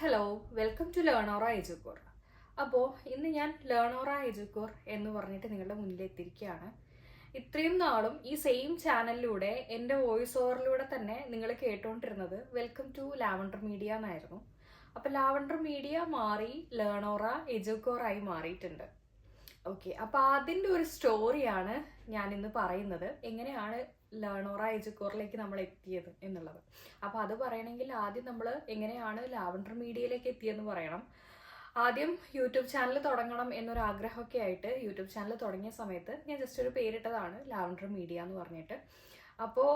Hello welcome to Learnora Educore അപ്പോൾ ഇന്ന് ഞാൻ ലേണോറ എജുക്കോർ എന്ന് പറഞ്ഞിട്ട് നിങ്ങളുടെ മുന്നിൽ എത്തിയിരിക്കുകയാണ്. ഇത്രയും നാളും ഈ സെയിം ചാനലിലൂടെ എന്റെ വോയിസ് ഓവറിലൂടെ തന്നെ നിങ്ങൾ കേട്ടുകൊണ്ടിരുന്നത് വെൽക്കം ടു ലാവണ്ടർ മീഡിയ എന്നായിരുന്നു. അപ്പോൾ ലാവണ്ടർ മീഡിയ മാറി ലേണോറ എജുക്കോർ ആയി മാറിയിട്ടുണ്ട്. ഓക്കെ അപ്പോൾ അതിന്റെ ഒരു സ്റ്റോറിയാണ് ഞാനിന്ന് പറയുന്നത്. എങ്ങനെയാണ് ലേണോറ എജുക്കോറിലേക്ക് നമ്മൾ എത്തിയത് എന്നുള്ളത്. അപ്പോൾ അത് പറയണമെങ്കിൽ ആദ്യം നമ്മൾ എങ്ങനെയാണ് ലാവണ്ടർ മീഡിയയിലേക്ക് എത്തിയെന്ന് പറയണം. ആദ്യം യൂട്യൂബ് ചാനൽ തുടങ്ങണം എന്നൊരു ആഗ്രഹമൊക്കെ ആയിട്ട് യൂട്യൂബ് ചാനൽ തുടങ്ങിയ സമയത്ത് ഞാൻ ജസ്റ്റ് ഒരു പേരിട്ടതാണ് ലാവണ്ടർ മീഡിയ എന്ന് പറഞ്ഞിട്ട്. അപ്പോൾ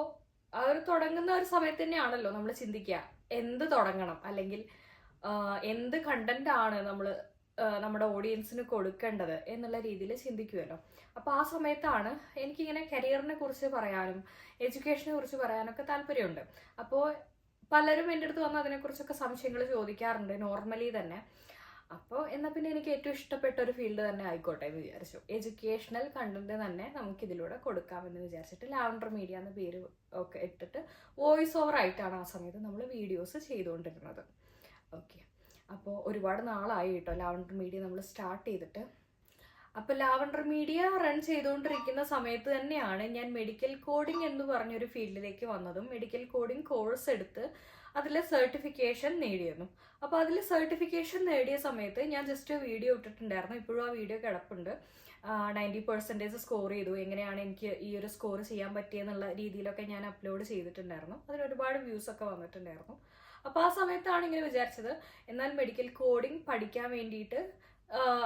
ഒരു തുടങ്ങുന്ന ഒരു സമയത്ത് തന്നെയാണല്ലോ നമ്മൾ ചിന്തിക്കുക എന്ത് തുടങ്ങണം? അല്ലെങ്കിൽ എന്ത് കണ്ടന്റ് ആണ് നമ്മൾ നമ്മുടെ ഓഡിയൻസിന് കൊടുക്കേണ്ടത് എന്നുള്ള രീതിയിൽ ചിന്തിക്കുമല്ലോ അപ്പോൾ ആ സമയത്താണ് എനിക്കിങ്ങനെ കരിയറിനെ കുറിച്ച് പറയാനും എഡ്യൂക്കേഷനെ കുറിച്ച് പറയാനൊക്കെ താല്പര്യമുണ്ട്. അപ്പോൾ പലരും എന്റെ അടുത്ത് വന്ന് അതിനെക്കുറിച്ചൊക്കെ സംശയങ്ങൾ ചോദിക്കാറുണ്ട് നോർമലി തന്നെ. അപ്പോൾ എന്നാൽ പിന്നെ എനിക്ക് ഏറ്റവും ഇഷ്ടപ്പെട്ട ഒരു ഫീൽഡ് തന്നെ ആയിക്കോട്ടെ എന്ന് വിചാരിച്ചു. എഡ്യൂക്കേഷണൽ കണ്ടന്റ് തന്നെ നമുക്ക് ഇതിലൂടെ കൊടുക്കാമെന്ന് വിചാരിച്ചിട്ട് ലാവൻഡർ മീഡിയ എന്ന പേര് ഒക്കെ ഇട്ടിട്ട് വോയിസ് ഓവർ ആയിട്ടാണ് ആ സമയത്ത് നമ്മൾ വീഡിയോസ് ചെയ്തുകൊണ്ടിരുന്നത്. ഓക്കെ അപ്പോൾ ഒരുപാട് നാളായി കേട്ടോ ലാവണ്ടർ മീഡിയ നമ്മൾ സ്റ്റാർട്ട് ചെയ്തിട്ട്. അപ്പോൾ ലാവണ്ടർ മീഡിയ റൺ ചെയ്തുകൊണ്ടിരിക്കുന്ന സമയത്ത് തന്നെയാണ് ഞാൻ മെഡിക്കൽ കോഡിംഗ് എന്ന് പറഞ്ഞൊരു ഫീൽഡിലേക്ക് വന്നതും മെഡിക്കൽ കോഡിംഗ് കോഴ്സ് എടുത്ത് അതിൽ സർട്ടിഫിക്കേഷൻ നേടിയിരുന്നു അപ്പോൾ അതിൽ സർട്ടിഫിക്കേഷൻ നേടിയ സമയത്ത് ഞാൻ ജസ്റ്റ് വീഡിയോ ഇട്ടിട്ടുണ്ടായിരുന്നു. ഇപ്പോഴും ആ വീഡിയോ കിടപ്പുണ്ട്. നയന്റി പെർസെന്റേജ് സ്കോർ ചെയ്തു. എങ്ങനെയാണ് എനിക്ക് ഈ ഒരു സ്കോർ ചെയ്യാൻ പറ്റിയെന്നുള്ള രീതിയിലൊക്കെ ഞാൻ അപ്ലോഡ് ചെയ്തിട്ടുണ്ടായിരുന്നു. അതിന് ഒരുപാട് വ്യൂസ് ഒക്കെ വന്നിട്ടുണ്ടായിരുന്നു. അപ്പോൾ ആ സമയത്താണ് ഇങ്ങനെ വിചാരിച്ചത്. എന്നാൽ മെഡിക്കൽ കോഡിംഗ് പഠിക്കാൻ വേണ്ടിയിട്ട്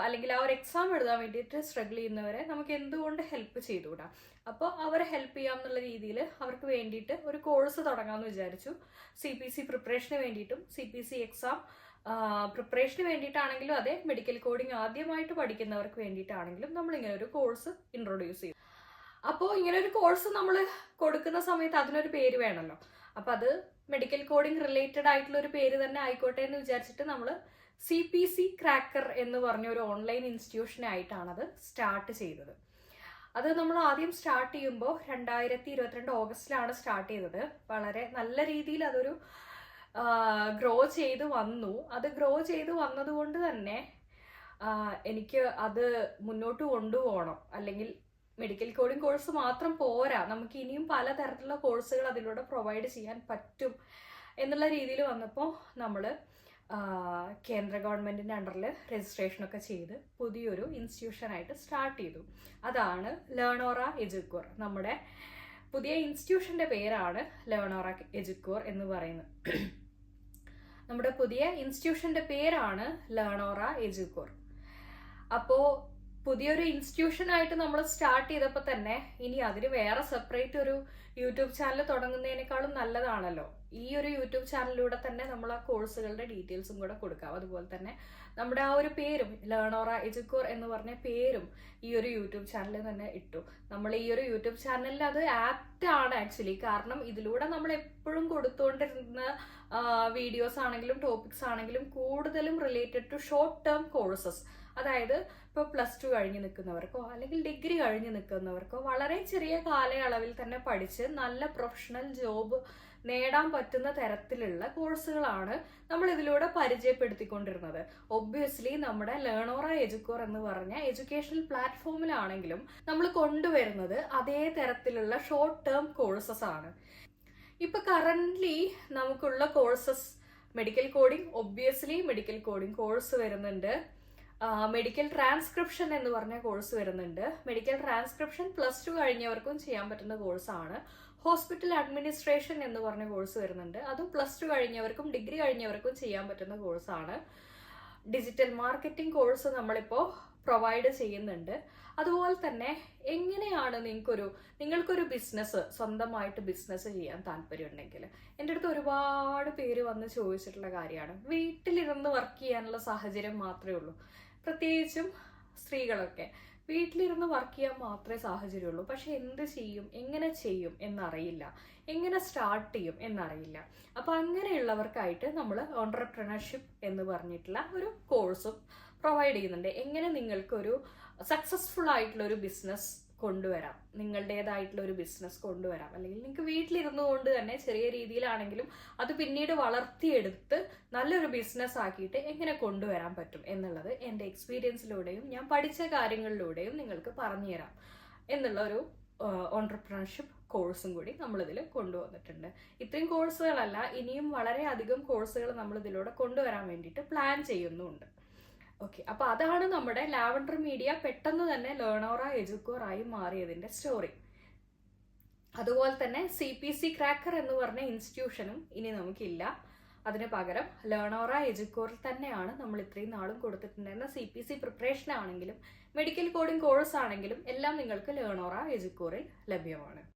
അല്ലെങ്കിൽ ആ ഒരു എക്സാം എഴുതാൻ വേണ്ടിയിട്ട് സ്ട്രഗിൾ ചെയ്യുന്നവരെ നമുക്ക് എന്തുകൊണ്ട് ഹെൽപ്പ് ചെയ്തുകൂടാ? അപ്പോൾ അവരെ ഹെൽപ്പ് ചെയ്യാം എന്നുള്ള രീതിയിൽ അവർക്ക് വേണ്ടിയിട്ട് ഒരു കോഴ്സ് തുടങ്ങാമെന്ന് വിചാരിച്ചു. സി പി സി പ്രിപ്പറേഷന് വേണ്ടിയിട്ടും സി പി സി എക്സാം പ്രിപ്പറേഷന് വേണ്ടിയിട്ടാണെങ്കിലും അതെ മെഡിക്കൽ കോഡിംഗ് ആദ്യമായിട്ട് പഠിക്കുന്നവർക്ക് വേണ്ടിയിട്ടാണെങ്കിലും നമ്മൾ ഇങ്ങനെ ഒരു കോഴ്സ് ഇൻട്രൊഡ്യൂസ് ചെയ്യും അപ്പോൾ ഇങ്ങനെ ഒരു കോഴ്സ് നമ്മൾ കൊടുക്കുന്ന സമയത്ത് അതിനൊരു പേര് വേണമല്ലോ അപ്പം അത് മെഡിക്കൽ കോഡിംഗ് റിലേറ്റഡ് ആയിട്ടുള്ള ഒരു പേര് തന്നെ ആയിക്കോട്ടെ എന്ന് വിചാരിച്ചിട്ട് നമ്മൾ സി പി സി ക്രാക്കർ എന്ന് പറഞ്ഞ ഒരു ഓൺലൈൻ ഇൻസ്റ്റിറ്റ്യൂഷനായിട്ടാണ് അത് സ്റ്റാർട്ട് ചെയ്തത്. അത് നമ്മൾ ആദ്യം സ്റ്റാർട്ട് ചെയ്യുമ്പോൾ രണ്ടായിരത്തി ഇരുപത്തിരണ്ട് ഓഗസ്റ്റിലാണ് സ്റ്റാർട്ട് ചെയ്തത്. വളരെ നല്ല രീതിയിൽ അതൊരു ഗ്രോ ചെയ്ത് വന്നു. അത് ഗ്രോ ചെയ്ത് വന്നതുകൊണ്ട് തന്നെ എനിക്ക് അത് മുന്നോട്ട് കൊണ്ടുപോകണം. അല്ലെങ്കിൽ മെഡിക്കൽ കോഡിംഗ് കോഴ്സ് മാത്രം പോരാ. നമുക്ക് ഇനിയും പലതരത്തിലുള്ള കോഴ്സുകൾ അതിലൂടെ പ്രൊവൈഡ് ചെയ്യാൻ പറ്റും എന്നുള്ള രീതിയിൽ വന്നപ്പോൾ നമ്മൾ കേന്ദ്ര ഗവൺമെന്റിന്റെ അണ്ടറിൽ രജിസ്ട്രേഷനൊക്കെ ചെയ്ത് പുതിയൊരു ഇൻസ്റ്റിറ്റ്യൂഷനായിട്ട് സ്റ്റാർട്ട് ചെയ്തു. അതാണ് ലേണോറ എജുക്കോർ നമ്മുടെ പുതിയ ഇൻസ്റ്റിറ്റ്യൂഷന്റെ പേരാണ് ലേണോറ എജുക്കോർ എന്ന് പറയുന്നത്. നമ്മുടെ പുതിയ ഇൻസ്റ്റിറ്റ്യൂഷന്റെ പേരാണ് ലേണോറ എജുക്കോർ അപ്പോൾ പുതിയൊരു ഇൻസ്റ്റിറ്റ്യൂഷൻ ആയിട്ട് നമ്മൾ സ്റ്റാർട്ട് ചെയ്തപ്പോൾ തന്നെ ഇനി അതിന് വേറെ സെപ്പറേറ്റ് ഒരു യൂട്യൂബ് ചാനൽ തുടങ്ങുന്നതിനേക്കാളും നല്ലതാണല്ലോ. ഈ ഒരു യൂട്യൂബ് ചാനലിലൂടെ തന്നെ നമ്മൾ ആ കോഴ്സുകളുടെ ഡീറ്റെയിൽസും കൂടെ കൊടുക്കാം. അതുപോലെ തന്നെ നമ്മുടെ ആ ഒരു പേരും ലേണോറ എജുക്കോർ എന്ന് പറഞ്ഞ പേരും ഈ ഒരു യൂട്യൂബ് ചാനലിൽ തന്നെ ഇട്ടു. നമ്മൾ ഈ ഒരു യൂട്യൂബ് ചാനലിൽ അത് ആപ്റ്റ് ആണ് ആക്ച്വലി കാരണം ഇതിലൂടെ നമ്മൾ എപ്പോഴും കൊടുത്തുകൊണ്ടിരുന്ന വീഡിയോസ് ആണെങ്കിലും ടോപ്പിക്സ് ആണെങ്കിലും കൂടുതലും related to short term courses അതായത് ഇപ്പോൾ പ്ലസ് ടു കഴിഞ്ഞ് നിൽക്കുന്നവർക്കോ അല്ലെങ്കിൽ ഡിഗ്രി കഴിഞ്ഞ് നിൽക്കുന്നവർക്കോ വളരെ ചെറിയ കാലയളവിൽ തന്നെ പഠിച്ച് നല്ല പ്രൊഫഷണൽ ജോബ് നേടാൻ പറ്റുന്ന തരത്തിലുള്ള കോഴ്സുകളാണ് നമ്മൾ ഇതിലൂടെ പരിചയപ്പെടുത്തിക്കൊണ്ടിരുന്നത്. ഒബ്വിയസ്ലി നമ്മുടെ ലേണോറ എജുക്കോർ എന്ന് പറഞ്ഞ എഡ്യൂക്കേഷണൽ പ്ലാറ്റ്ഫോമിലാണെങ്കിലും നമ്മൾ കൊണ്ടുവരുന്നത് അതേ തരത്തിലുള്ള ഷോർട്ട് ടേം കോഴ്സസ് ആണ്. ഇപ്പൊ കറന്റ്ലി നമുക്കുള്ള courses medical coding obviously medical coding course വരുന്നുണ്ട്. മെഡിക്കൽ ട്രാൻസ്ക്രിപ്ഷൻ എന്ന് പറഞ്ഞ കോഴ്സ് വരുന്നുണ്ട്. മെഡിക്കൽ ട്രാൻസ്ക്രിപ്ഷൻ പ്ലസ് ടു കഴിഞ്ഞവർക്കും ചെയ്യാൻ പറ്റുന്ന കോഴ്സാണ് ഹോസ്പിറ്റൽ അഡ്മിനിസ്ട്രേഷൻ എന്ന് പറഞ്ഞ കോഴ്സ് വരുന്നുണ്ട്. അതും പ്ലസ് ടു കഴിഞ്ഞവർക്കും ഡിഗ്രി കഴിഞ്ഞവർക്കും ചെയ്യാൻ പറ്റുന്ന കോഴ്സാണ്. ഡിജിറ്റൽ മാർക്കറ്റിംഗ് കോഴ്സ് നമ്മളിപ്പോൾ പ്രൊവൈഡ് ചെയ്യുന്നുണ്ട്. അതുപോലെ തന്നെ എങ്ങനെയാണ് നിങ്ങൾക്കൊരു നിങ്ങൾക്കൊരു ബിസിനസ് സ്വന്തമായിട്ട് ബിസിനസ് ചെയ്യാൻ താല്പര്യമുണ്ടെങ്കിൽ? എന്റെ അടുത്ത് ഒരുപാട് പേര് വന്ന് ചോദിച്ചിട്ടുള്ള കാര്യമാണ്. വീട്ടിലിരുന്ന് വർക്ക് ചെയ്യാനുള്ള സാഹചര്യം മാത്രമേ ഉള്ളൂ. പ്രത്യേകിച്ചും സ്ത്രീകളൊക്കെ. വീട്ടിലിരുന്ന് വർക്ക് ചെയ്യാൻ മാത്രമേ സാഹചര്യമുള്ളൂ. പക്ഷെ എന്ത് ചെയ്യും? എങ്ങനെ ചെയ്യും എന്നറിയില്ല. എങ്ങനെ സ്റ്റാർട്ട് ചെയ്യും എന്നറിയില്ല. അപ്പോൾ അങ്ങനെയുള്ളവർക്കായിട്ട് നമ്മൾ ഓണ്ടർപ്രണർഷിപ്പ് എന്ന് പറഞ്ഞിട്ടുള്ള ഒരു കോഴ്സും പ്രൊവൈഡ് ചെയ്യുന്നുണ്ട്. എങ്ങനെ നിങ്ങൾക്കൊരു സക്സസ്ഫുൾ ആയിട്ടുള്ള ഒരു ബിസിനസ് കൊണ്ടുവരാം. നിങ്ങളുടേതായിട്ടുള്ള ഒരു ബിസിനസ് കൊണ്ടുവരാം. അല്ലെങ്കിൽ നിങ്ങൾക്ക് വീട്ടിലിരുന്നു കൊണ്ട് തന്നെ ചെറിയ രീതിയിലാണെങ്കിലും അത് പിന്നീട് വളർത്തിയെടുത്ത് നല്ലൊരു ബിസിനസ് ആക്കിയിട്ട് എങ്ങനെ കൊണ്ടുവരാൻ പറ്റും എന്നുള്ളത് എന്റെ എക്സ്പീരിയൻസിലൂടെയും ഞാൻ പഠിച്ച കാര്യങ്ങളിലൂടെയും നിങ്ങൾക്ക് പറഞ്ഞു തരാം എന്നുള്ള ഒരു ഓൺടർപ്രണർഷിപ്പ് കോഴ്സും കൂടി നമ്മളിതിൽ കൊണ്ടുവന്നിട്ടുണ്ട്. ഇത്രയും കോഴ്സുകളല്ല ഇനിയും വളരെയധികം കോഴ്സുകൾ നമ്മളിതിലൂടെ കൊണ്ടുവരാൻ വേണ്ടിയിട്ട് പ്ലാൻ ചെയ്യുന്നുമുണ്ട് ഓക്കെ അപ്പൊ അതാണ് നമ്മുടെ ലാവൻഡർ മീഡിയ പെട്ടെന്ന് തന്നെ ലേണോറ എജുക്കോറായി മാറിയതിന്റെ സ്റ്റോറി അതുപോലെ തന്നെ സി പി സി ക്രാക്കർ എന്ന് പറഞ്ഞ ഇൻസ്റ്റിറ്റ്യൂഷനും ഇനി നമുക്കില്ല. അതിന് പകരം ലേണോറ എജുക്കോറിൽ തന്നെയാണ് നമ്മൾ ഇത്രയും നാളും കൊടുത്തിട്ടുണ്ടായിരുന്ന സി പി സി പ്രിപ്പറേഷൻ ആണെങ്കിലും മെഡിക്കൽ കോഡിംഗ് കോഴ്സ് ആണെങ്കിലും എല്ലാം നിങ്ങൾക്ക് ലേണോറ എജുക്കോറിൽ ലഭ്യമാണ്.